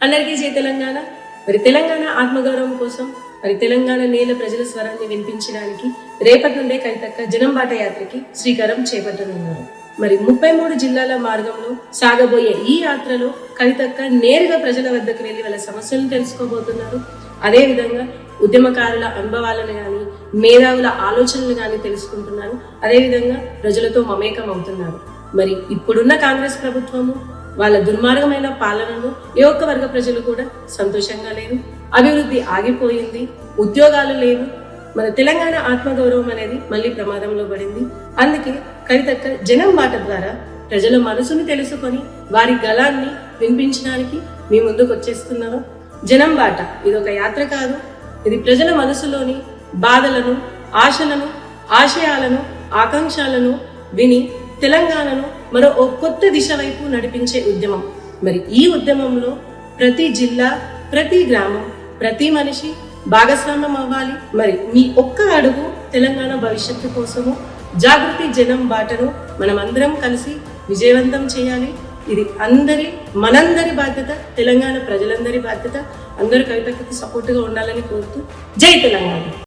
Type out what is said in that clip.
అందరికీ జై తెలంగాణ. మరి తెలంగాణ ఆత్మగౌరవం కోసం మరి తెలంగాణ నేల ప్రజల స్వరాన్ని వినిపించడానికి రేపటి నుండే కవితక్క జనం బాట యాత్రకి శ్రీకారం చేపట్టనున్నారు. మరి ముప్పై మూడు జిల్లాల మార్గంలో సాగబోయే ఈ యాత్రలో కవితక్క నేరుగా ప్రజల వద్దకు వెళ్ళి వాళ్ళ సమస్యలను తెలుసుకోబోతున్నారు. అదేవిధంగా ఉద్యమకారుల అనుభవాలను కానీ మేధావుల ఆలోచనలు కానీ తెలుసుకుంటున్నారు. అదేవిధంగా ప్రజలతో మమేకం అవుతున్నారు మరి ఇప్పుడున్న కాంగ్రెస్ ప్రభుత్వము వాళ్ళ దుర్మార్గమైన పాలనను ఏ ఒక్క వర్గ ప్రజలు కూడా సంతోషంగా లేరు. అభివృద్ధి ఆగిపోయింది ఉద్యోగాలు లేవు. మన తెలంగాణ ఆత్మగౌరవం అనేది మళ్ళీ ప్రమాదంలో పడింది. అందుకే కవితక్క జనం మాట ద్వారా ప్రజల మనసును తెలుసుకొని వారి గలాన్ని వినిపించడానికి మీ ముందుకు వచ్చేస్తున్నాము జనం బాట ఇది ఒక యాత్ర కాదు. ఇది ప్రజల మనసులోని బాధలను ఆశలను ఆశయాలను ఆకాంక్షలను విని తెలంగాణను మరో ఓ కొత్త దిశ వైపు నడిపించే ఉద్యమం. మరి ఈ ఉద్యమంలో ప్రతి జిల్లా ప్రతి గ్రామం ప్రతి మనిషి భాగస్వామ్యం అవ్వాలి. మరి మీ ఒక్క అడుగు తెలంగాణ భవిష్యత్తు కోసము జాగృతి జనం బాటను మనమందరం కలిసి విజయవంతం చేయాలి. ఇది అందరి మనందరి బాధ్యత తెలంగాణ ప్రజలందరి బాధ్యత. అందరూ కవితకి సపోర్ట్గా ఉండాలని కోరుతూ జై తెలంగాణ.